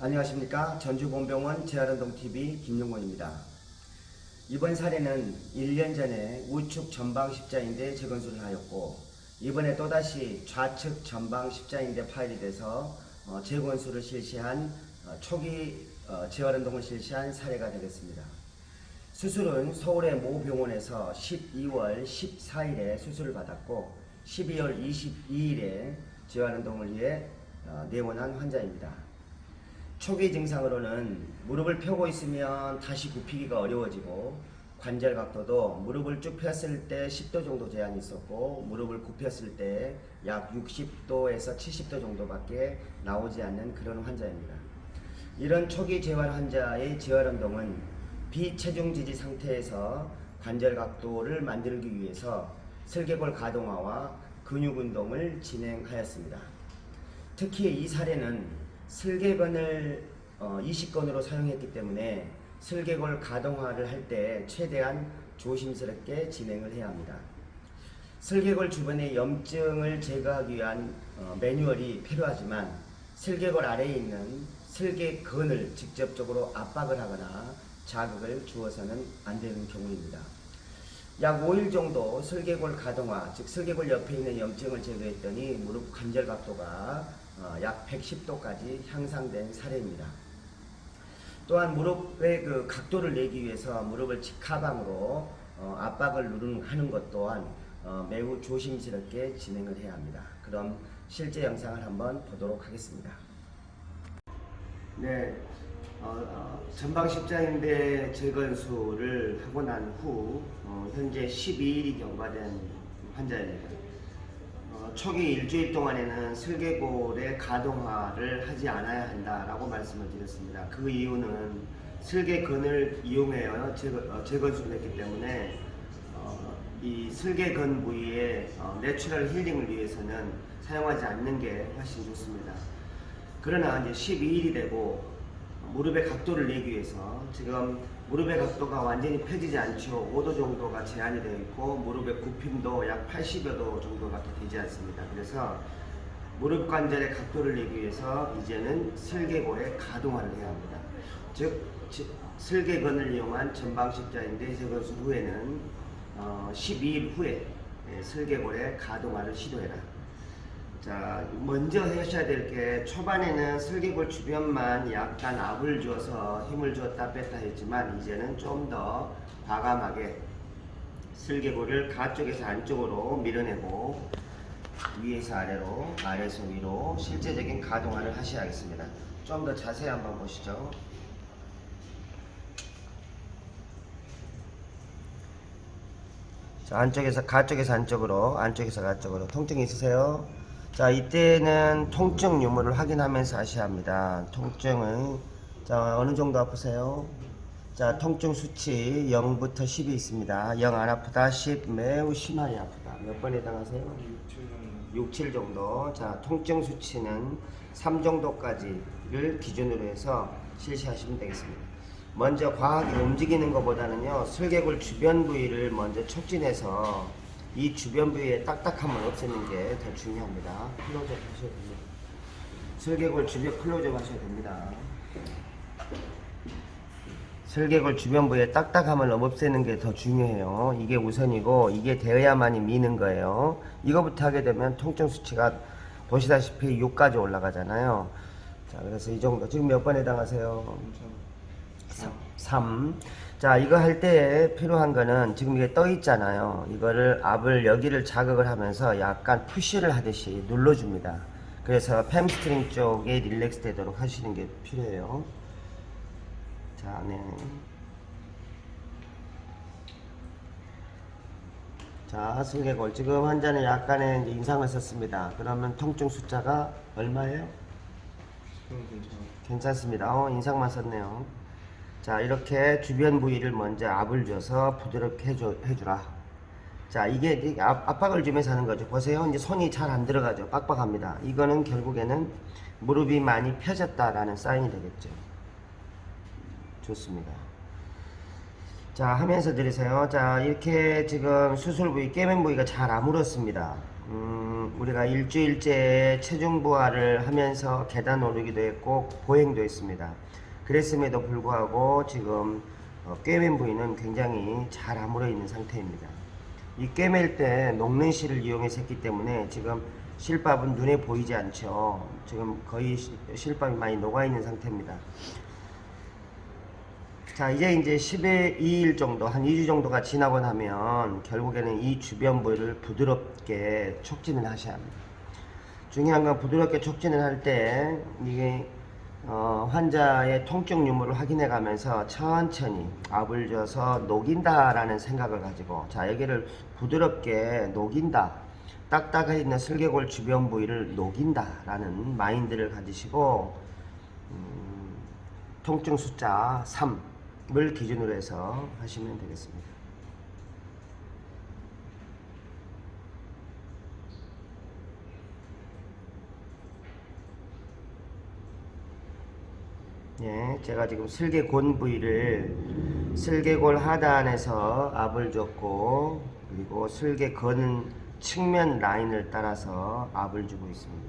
안녕하십니까 전주본병원 재활운동TV 김용건입니다. 이번 사례는 1년 전에 우측 전방 십자인대 재건수를 하였고 이번에 또다시 좌측 전방 십자인대 파열이 돼서 어, 재건수를 실시한 어, 초기 어, 재활운동을 실시한 사례가 되겠습니다. 수술은 서울의 모 병원에서 12월 14일에 수술을 받았고 12월 22일에 재활운동을 위해 어, 내원한 환자입니다. 초기 증상으로는 무릎을 펴고 있으면 다시 굽히기가 어려워지고 관절 각도도 무릎을 쭉 폈을 때 10도 정도 제한이 있었고 무릎을 굽혔을 때 약 60도에서 70도 정도밖에 나오지 않는 그런 환자입니다. 이런 초기 재활 환자의 재활 운동은 비체중 지지 상태에서 관절 각도를 만들기 위해서 슬개골 가동화와 근육 운동을 진행하였습니다. 특히 이 사례는 슬개건을 어, 20건으로 사용했기 때문에 슬개골 가동화를 할 때 최대한 조심스럽게 진행을 해야 합니다. 슬개골 주변의 염증을 제거하기 위한 어, 매뉴얼이 필요하지만 슬개골 아래에 있는 슬개건을 직접적으로 압박을 하거나 자극을 주어서는 안 되는 경우입니다. 약 5일 정도 슬개골 가동화, 즉 슬개골 옆에 있는 염증을 제거했더니 무릎 관절 각도가 어, 약 110도까지 향상된 사례입니다. 또한 무릎의 그 각도를 내기 위해서 무릎을 직하방으로 어, 압박을 누르는 것 또한 어, 매우 조심스럽게 진행을 해야 합니다. 그럼 실제 영상을 한번 보도록 하겠습니다. 네, 어, 어, 전방 십자인대 재건수를 하고 난후 어, 현재 12일이 경과된 환자입니다. 어, 초기 일주일 동안에는 슬개골의 가동화를 하지 않아야 한다라고 말씀을 드렸습니다. 그 이유는 슬개건을 이용하여 재건, 어, 재건 수를 했기 때문에 어, 이 슬개건 부위의 어, 내추럴 힐링을 위해서는 사용하지 않는 게 훨씬 좋습니다. 그러나 이제 12일이 되고 무릎의 각도를 내기 위해서 지금 무릎의 각도가 완전히 펴지지 않죠. 5도 정도가 제한이 되어 있고 무릎의 굽힘도 약 80여 도 정도밖에 되지 않습니다. 그래서 무릎 관절의 각도를 내기 위해서 이제는 슬개골의 가동화를 해야 합니다. 즉 지- 슬개건을 이용한 전방 십자인대 재건술 후에는 어, 12일 후에 예, 슬개골의 가동화를 시도해라. 자, 먼저 하셔야 될 게 초반에는 슬개골 주변만 약간 압을 줘서 힘을 줬다 뺐다 했지만 이제는 좀 더 과감하게 슬개골을 가쪽에서 안쪽으로 밀어내고 위에서 아래로 아래에서 위로 실제적인 가동화를 하셔야겠습니다. 좀 더 자세히 한번 보시죠. 자, 안쪽에서 가쪽에서 안쪽으로 안쪽에서 가쪽으로 통증이 있으세요? 자 이때는 통증 유무를 확인하면서 하셔야 합니다. 통증은 자 어느 정도 아프세요? 자 통증 수치 0부터 10이 있습니다. 0 안 아프다, 10 매우 심하게 아프다. 몇 번에 해당하세요? 6, 7 정도. 자 통증 수치는 3 정도까지를 기준으로 해서 실시하시면 되겠습니다. 먼저 과하게 움직이는 것보다는요 슬개골 주변 부위를 먼저 촉진해서 이 주변 부위의 딱딱함을 없애는 게 더 중요합니다. 클로즈업 하셔야 됩니다. 슬개골 주변 클로즈업 하셔야 됩니다. 슬개골 주변 부위의 딱딱함을 없애는 게 더 중요해요. 이게 우선이고 이게 되어야만이 미는 거예요. 이거부터 하게 되면 통증 수치가 보시다시피 6까지 올라가잖아요. 자, 그래서 이 정도 지금 몇 번 해당하세요? 3. 자, 이거 할 때 필요한 거는 지금 이게 떠 있잖아요. 이거를 압을 여기를 자극을 하면서 약간 푸시를 하듯이 눌러줍니다. 그래서 팸스트링 쪽에 릴렉스 되도록 하시는 게 필요해요. 자, 네. 자, 슬개골. 지금 환자는 약간의 인상을 썼습니다. 그러면 통증 숫자가 얼마예요? 괜찮습니다. 어, 인상만 썼네요. 자, 이렇게 주변 부위를 먼저 압을 줘서 부드럽게 해줘, 해주라. 자, 이게 압, 압박을 주면서 하는 거죠. 보세요. 이제 손이 잘 안 들어가죠. 빡빡합니다. 이거는 결국에는 무릎이 많이 펴졌다라는 사인이 되겠죠. 좋습니다. 자, 하면서 들으세요. 자, 이렇게 지금 수술 부위, 깨맨 부위가 잘 아물었습니다. 음, 우리가 일주일째 체중 부하를 하면서 계단 오르기도 했고 보행도 했습니다. 그랬음에도 불구하고 지금 어, 꿰맨 부위는 굉장히 잘 아물어 있는 상태입니다. 이 꿰맬 때 녹는 실을 이용해서 했기 때문에 지금 실밥은 눈에 보이지 않죠. 지금 거의 시- 실밥이 많이 녹아 있는 상태입니다. 자 이제 이제 12일 정도 한 2주 정도가 지나고 나면 결국에는 이 주변 부위를 부드럽게 촉진을 하셔야 합니다. 중요한 건 부드럽게 촉진을 할 때 이게 어, 환자의 통증 유무를 확인해 가면서 천천히 압을 줘서 녹인다라는 생각을 가지고 자 여기를 부드럽게 녹인다 딱딱해 있는 슬개골 주변 부위를 녹인다라는 마인드를 가지시고 음, 통증 숫자 3을 기준으로 해서 하시면 되겠습니다. 예, 제가 지금 슬개곤 부위를 슬개골 하단에서 압을 줬고 그리고 슬개건 측면 라인을 따라서 압을 주고 있습니다.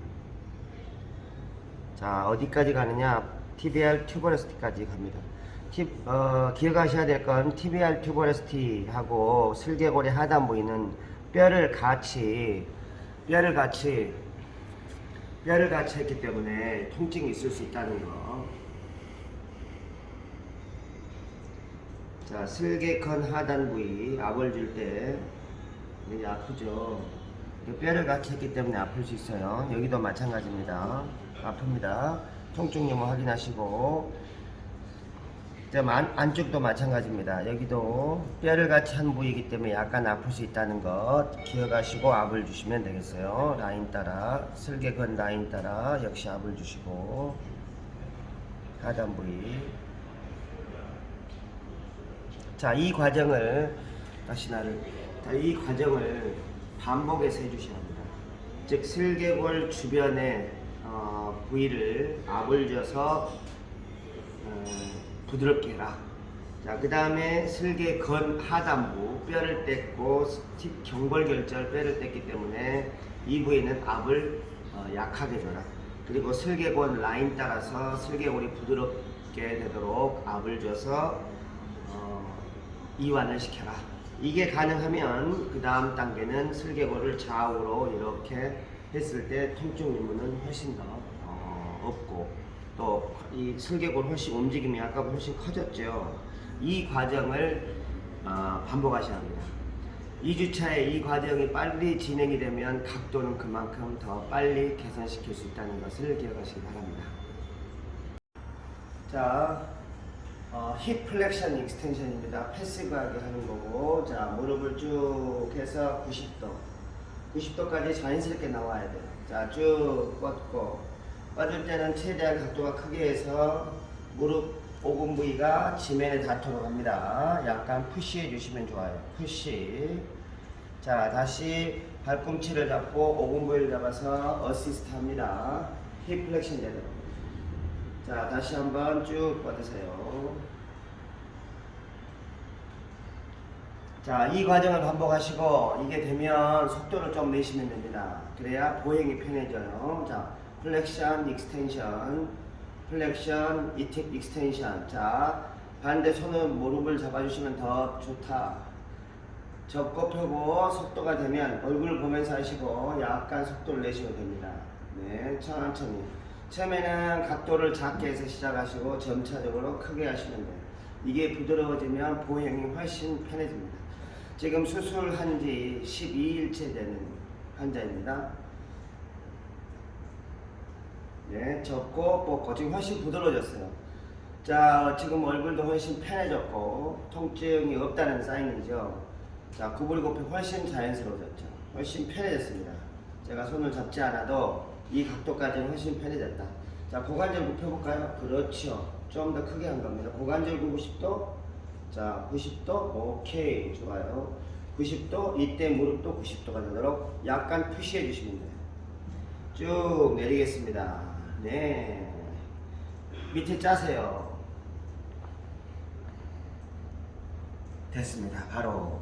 자 어디까지 가느냐 TBR 튜버러스티까지 갑니다. 티, 어, 기억하셔야 될 건 TBR 튜버러스티하고 슬개골의 하단 부위는 뼈를 같이 뼈를 같이 뼈를 같이 했기 때문에 통증이 있을 수 있다는 거. 자 슬개건 하단 부위 압을 줄 때 이게 아프죠. 뼈를 같이 했기 때문에 아플 수 있어요. 여기도 마찬가지입니다. 아픕니다. 통증 유무 확인하시고 자, 안, 안쪽도 마찬가지입니다. 여기도 뼈를 같이 한 부위이기 때문에 약간 아플 수 있다는 것 기억하시고 압을 주시면 되겠어요. 라인 따라 슬개건 라인 따라 역시 압을 주시고 하단 부위 자, 이 과정을 다시 나를 자, 이 과정을 반복해서 해주셔야 합니다. 즉 슬개골 주변에 어, 부위를 압을 줘서 어, 부드럽게 해라. 자, 그 다음에 슬개건 하단부 뼈를 뗐고 스틱 경골결절 뼈를 뗐기 때문에 이 부위는 압을 어, 약하게 줘라. 그리고 슬개골 라인 따라서 슬개골이 부드럽게 되도록 압을 줘서 어, 이완을 시켜라. 이게 가능하면 그 다음 단계는 슬개골을 좌우로 이렇게 했을 때 통증 유무는 훨씬 더 어, 없고 또 이 슬개골 훨씬 움직임이 아까보다 훨씬 커졌죠. 이 과정을 어, 반복하셔야 합니다. 2주차에 이 과정이 빨리 진행이 되면 각도는 그만큼 더 빨리 개선시킬 수 있다는 것을 기억하시기 바랍니다. 자, 어, 힙 플렉션 익스텐션입니다. 패시브하게 하는 거고, 자 무릎을 쭉 해서 90도, 90도까지 자연스럽게 나와야 돼요. 자, 쭉 뻗고, 뻗을 때는 최대한 각도가 크게 해서 무릎 오금 부위가 지면에 닿도록 합니다. 약간 푸시해 주시면 좋아요. 푸시. 자, 다시 발꿈치를 잡고 오금 부위를 잡아서 어시스트 합니다. 힙 플렉션 제대로. 자, 다시 한번 쭉 뻗으세요. 자, 이 과정을 반복하시고 이게 되면 속도를 좀 내시면 됩니다. 그래야 보행이 편해져요. 자, 플렉션, 익스텐션, 플렉션, 이틱, 익스텐션. 자, 반대 손은 무릎을 잡아주시면 더 좋다. 접고 펴고 속도가 되면 얼굴 보면서 하시고 약간 속도를 내시면 됩니다. 네, 천천히. 처음에는 각도를 작게 해서 시작하시고 점차적으로 크게 하시면 돼요. 이게 부드러워지면 보행이 훨씬 편해집니다. 지금 수술한 지 12일째 되는 환자입니다. 네, 접고 뻗고 지금 훨씬 부드러워졌어요. 자, 지금 얼굴도 훨씬 편해졌고 통증이 없다는 사인이죠. 자, 구부리굽히 훨씬 자연스러워졌죠. 훨씬 편해졌습니다. 제가 손을 잡지 않아도 이 각도까지는 훨씬 편해졌다. 자, 고관절 굽혀볼까요? 그렇죠. 좀 더 크게 한 겁니다. 고관절 90도. 자, 90도. 오케이. 좋아요. 90도. 이때 무릎도 90도가 되도록 약간 푸시해 주시면 돼요. 쭉 내리겠습니다. 네. 밑에 짜세요. 됐습니다. 바로